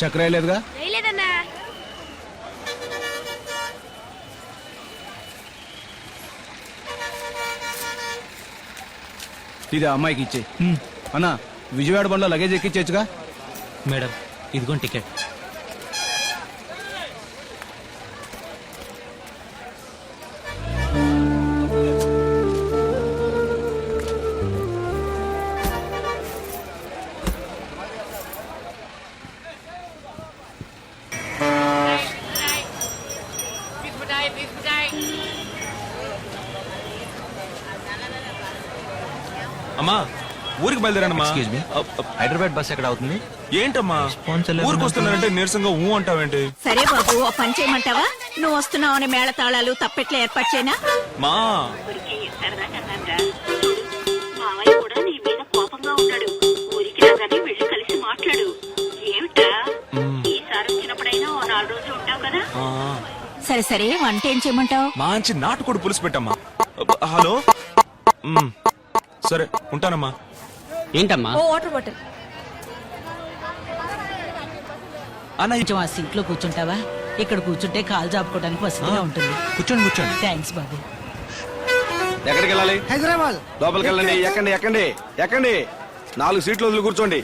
చక్కెర వేయలేదన్నా. ఇది అమ్మాయికి ఇచ్చే. అన్న విజయవాడ బండ్లో లగేజ్ ఎక్కించచ్చుగా మేడం ఇదిగోండి టికెట్. అమ్మా ఊరికి బయలుదేరానమ్మా. ఎక్స్క్యూజ్ మీ హైదరాబాద్ బస్ ఎక్కడ అవుతుంది? ఏంటమ్మా? Response లేదు ఊరికి నాకు. వస్తున్నారంటే నీరసంగా ఊ అంటావేంటి? సరే బాబు ఓ పని చేయమంటావా? నువ్వు వస్తున్నావు అని మేళ తాళాలు తప్పెట్లా ఏర్పాటు చేయనా? మా. మావయ్య కూడా నీ మీద కోపంగా ఉన్నాడు. ఊరికి రాగానే వెళ్ళి కలిసి మాట్లాడు. ఏమిటా ఈసారి వచ్చినప్పుడైనా ఓ నాలుగు రోజులు ఉంటావు కదా? ఆ, సరే సరే వంట ఏం చేయమంటావు? మంచి నాటుకోడి పులుసు పెట్టమ్మా. అబ్బ, హలో? సరే ఉంటానమ్మా. ఏంటమ్మా? ఓ వాటర్ బాటిల్. అన్న కొంచెం ఆ సీట్లో కూర్చుంటావా? ఇక్కడ కూర్చుంటే కాలు జాపుకోవడానికి వసతిగా ఉంటుంది. కూర్చోండి కూర్చోండి. థ్యాంక్స్ బాబు. ఎక్కడికి వెళ్ళాలి హైదరాబాద్. లోపలికి వెళ్ళండి ఎక్కండి ఎక్కండి ఎక్కండి. నాలుగు సీట్లు వదిలి కూర్చోండి.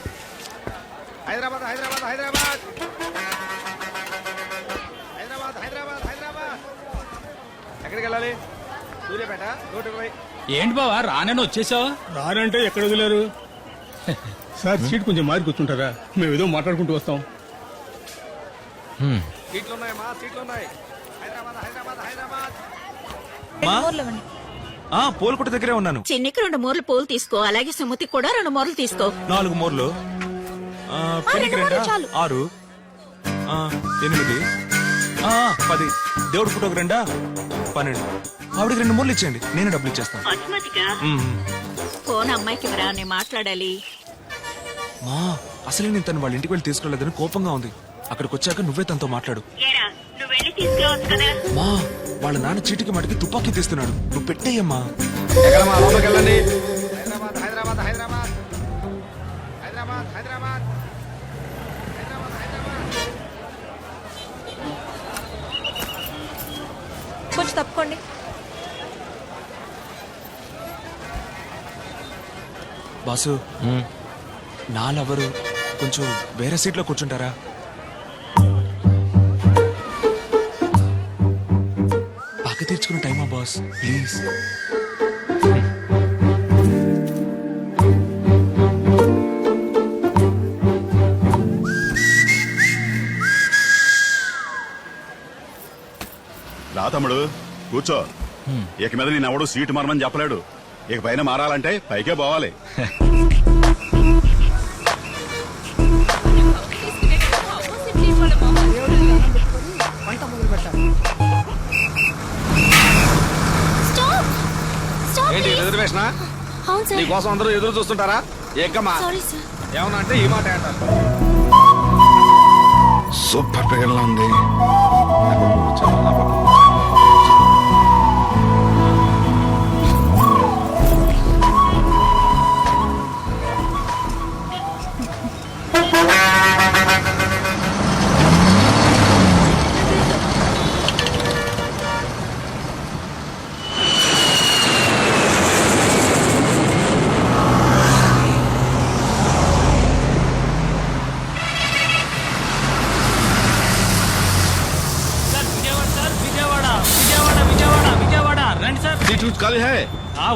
హైదరాబాద్ హైదరాబాద్ హైదరాబాద్. హైదరాబాద్ హైదరాబాద్ హైదరాబాద్. ఎక్కడికి వెళ్ళాలి సూర్యపేట నూట ఇరవై ఏంటి బావా రానని వచ్చేసావా? రానంటే ఎక్కడ వదిలేరు? సార్ సీట్ కొంచెం మారి కూర్చుంటారా? మేము ఏదో మాట్లాడుకుంటూ వస్తాం. సీట్లు ఉన్నాయమ్మా సీట్లు ఉన్నాయి హైదరాబాద్ హైదరాబాద్ హైదరాబాద్ మా మూర్లు ఇవ్వండి. ఆ పోల్కొట్ట దగ్గరే ఉన్నాను. చిన్నికి రెండు మూరలు పూలు తీసుకో అలాగే సుమతికి కూడా రెండు మూరలు తీసుకో. నాలుగు మూరలు. ఆ, రెండు? చాలు. ఆరు. ఆ, ఎనిమిది. ఆ, పది. దేవుడి ఫోటోకి రెండా? పన్నెండు. ఆవిడకి రెండు మూరలు ఇచ్చేయండి. నేను డబ్బులు ఇచ్చేస్తాను. ఫోన్ అమ్మాయికి ఇవ్వరా? నేను మాట్లాడాలి. మా అసలే నేను తను వాళ్ళ ఇంటికి వెళ్ళి తీసుకెళ్ళేదని కోపంగా ఉంది. అక్కడికి వచ్చాక నువ్వే తనతో మాట్లాడు. ఏరా నువ్వు వెళ్ళి తీసుకురావచ్చు కదా? మా వాళ్ళ నాన్న చీటికి మటుకి తుపాకీ తీస్తున్నాడు. నువ్వు పెట్టేయమ్మా. ఎక్కడమ్మా లోపలికి వెళ్ళండి. హైదరాబాద్ హైదరాబాద్ హైదరాబాద్. హైదరాబాద్ హైదరాబాద్. కొంచెం తప్పుకోండి. బాసు. నా లవరు కొంచెం వేరే సీట్లో కూర్చుంటారా? పక్క తీర్చుకున్న టైమా బాస్? ప్లీజ్. రా తమ్ముడు కూర్చో. ఇక మీద నేను ఎవడు సీటు మారమని చెప్పలేడు. ఇక పైన మారాలంటే పైకే పోవాలి. స్టాప్ స్టాప్ ఏంటి రిజర్వేషన్ అవును సార్. నీకోసం అందరూ ఎదురు చూస్తుంటారా? సారీ సార్ ఏమన్నా అంటే ఈ మాట అంటారు. సూపర్ ఫిగర్ లా ఉంది.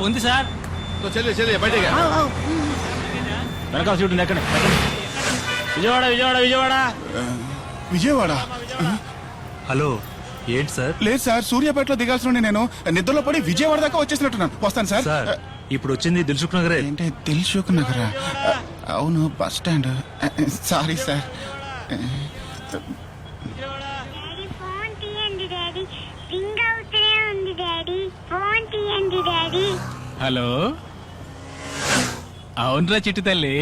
ఉంది సార్. చెల్లె చెల్లె బయటకి ఎక్కడ విజయవాడ విజయవాడ విజయవాడ. విజయవాడ? హలో ఏంటి సార్? లేదు సార్ సూర్యాపేటలో దిగాల్సిన నేను. నిద్రలో పడి విజయవాడ దాకా వచ్చేసినట్టున్నాను. వస్తాను సార్. ఇప్పుడు వచ్చింది దిల్సుఖ్ నగరే. ఏంటి దిల్సుఖ్ నగరా? అవును bus stand. Sorry sir. Hello. అవునరా చిట్టు తల్లి.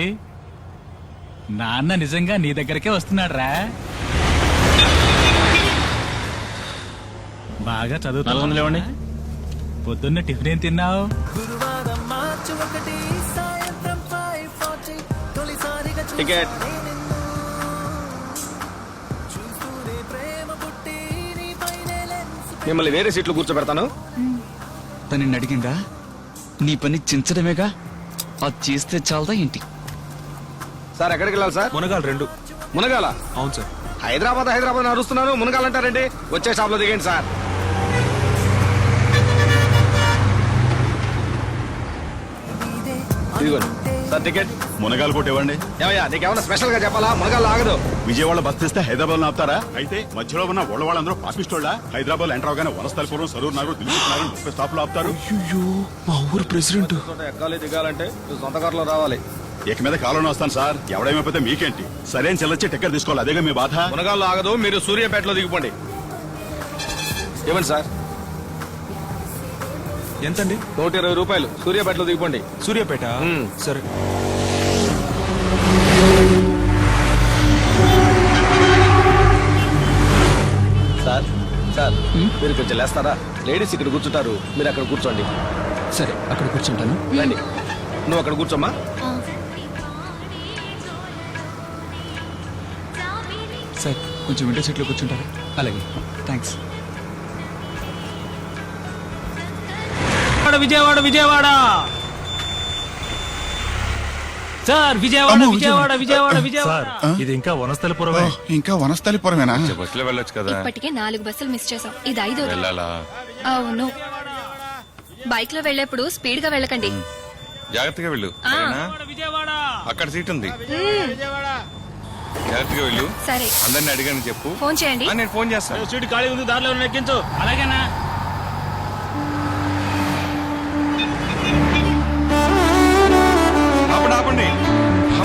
నాన్న నిజంగా నీ దగ్గరకే వస్తున్నాడ్రా. బాగా చదువుతావండి పొద్దున్న టిఫిన్ ఏం తిన్నావు? మిమ్మల్ని వేరే సీట్లు కూర్చోబెడతాను. తనని అడిగిందా? నీ పని చించడమేగా? అది చేస్తే చాలదా ఏంటి? సార్ ఎక్కడికి వెళ్ళాలి సార్? మునగాలు రెండు. మునగాల? అవును సార్. హైదరాబాద్ హైదరాబాద్ అరుస్తున్నాను మునగాలంటారండి వచ్చే షాప్లో దిగండి సార్. ఇదిగోండి. Sir ticket. మునగాలు కొట్టి ఇవ్వండి ఏమయ్యా నీకేమన్నా స్పెషల్గా చెప్పాలా? మునగాలు ఆగదు. విజయవాడ బస్ తెస్తే హైదరాబాద్ ఆపుతారా? అయితే మధ్యలో ఉన్న వాళ్ళ వాళ్ళందరూ పాపిస్తోళ్ళ హైదరాబాద్ ఎంటర్ అవగానే వనస్థలపురం సరూర్ నగర్ దిల్సుకున్నారు ముప్పై స్టాప్లు ఆపుతారు. అయ్యో మా ఊరు ప్రెసిడెంట్. ఎక్కాలి దిగాలంటే సొంత కారులో రావాలి. ఇక మీద కాలంలో వస్తాను సార్. ఎవడేమైపోతే మీకేంటి? సరైన చెల్లొచ్చి టికెట్ తీసుకోవాలి అదేగా మీ బాధ? మునగాల్లో ఆగదు మీరు సూర్యాపేటలో దిగిపోండి. ఇవ్వండి సార్. ఎంతండి? నూట ఇరవై రూపాయలు సూర్యాపేటలో దిగిపోండి. సూర్యాపేట? మ్మ్. సరే. సార్ సార్ మీరు కొంచెం లేస్తారా? లేడీస్ ఇక్కడ కూర్చుంటారు. మీరు అక్కడ కూర్చోండి. సరే అక్కడ కూర్చుంటాను. రండి. నువ్వు అక్కడ కూర్చోమ్మా. సార్ కొంచెం విండో సీట్లో కూర్చుంటారా? అలాగే. Thanks Vijayawada Vijayawada. Sir Vijayawada Vijayawada Vijayawada. Vijayawada sir ఇది ఇంకా వనస్థలపురమే? ఇంకా వనస్థలిపురమేనా? బస్సులో వెళ్ళొచ్చు కదా. ఇప్పటికే నాలుగు బస్సులు మిస్ చేసాం ఇది ఐదో వెళ్ళాలా? అవును. బైక్లో వెళ్ళేప్పుడు స్పీడ్గా వెళ్ళకండి జాగ్రత్తగా వెళ్ళు. ఆ. సరేనా? విజయవాడ అక్కడ సీట్ ఉంది. జాగ్రత్తగా వెళ్ళు. సరే. అందరిని అడిగాను చెప్పు. ఫోన్ చేయండి. ఆ, నేను ఫోన్ చేస్తాను సీటు ఖాళీ ఉంది దారిలో ఉన్న ఎక్కించు. అలాగేనా?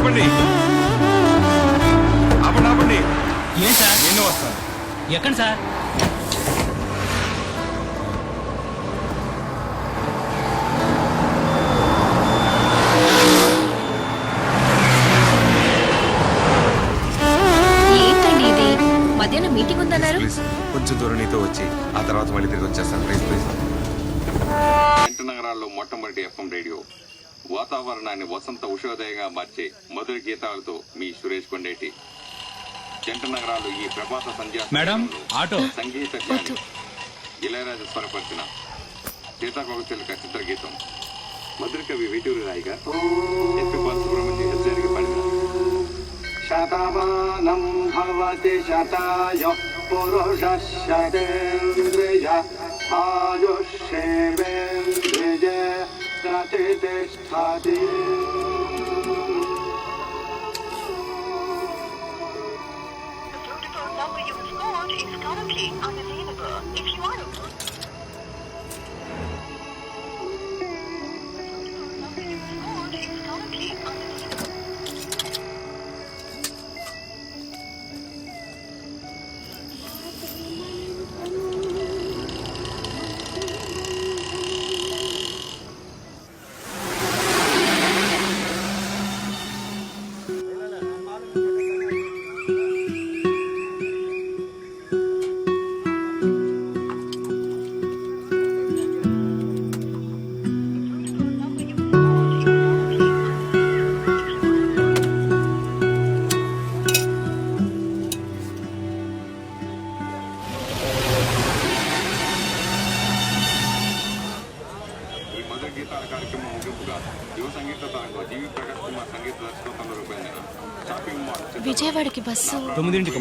ఆపండి. ఆపండి ఆపండి. ఏం సార్? నేను వస్తాను. ఎక్కండి సార్. ఏంటండి ఇది? మధ్యాహ్నం మీటింగ్ ఉందన్నారు. ప్లీజ్ కొంచెం దూరం నీతో వచ్చి ఆ తర్వాత మళ్ళీ తిరిగి వచ్చేస్తాను. ప్లీజ్ ప్లీజ్ జంట నగరాల్లో మొట్టమొదటి ఎఫ్ఎం రేడియో. వాతావరణాన్ని వసంత ఉషోదయంగా మార్చే మధుర గీతాలతో మీ సురేష్ కొండేటి. జంట నగరాలు ఈ ప్రభాత సంధ్యా మేడం, ఆటో. సంగీత జ్ఞాని ఇళయరాజు స్వరపరిచిన సీతాకోక చిలుక చిత్ర గీతం మధుర కవి వేటూరి రాయిగా ఎస్పి బాలసుబ్రహ్మణ్యం పాడిన శతమానం భవతి శతాయ పురుష శతేంద్రియ যাতে দেশ স্বাধীন Number you have scored is currently విజయవాడకి బస్సు తొమ్మిదింటికి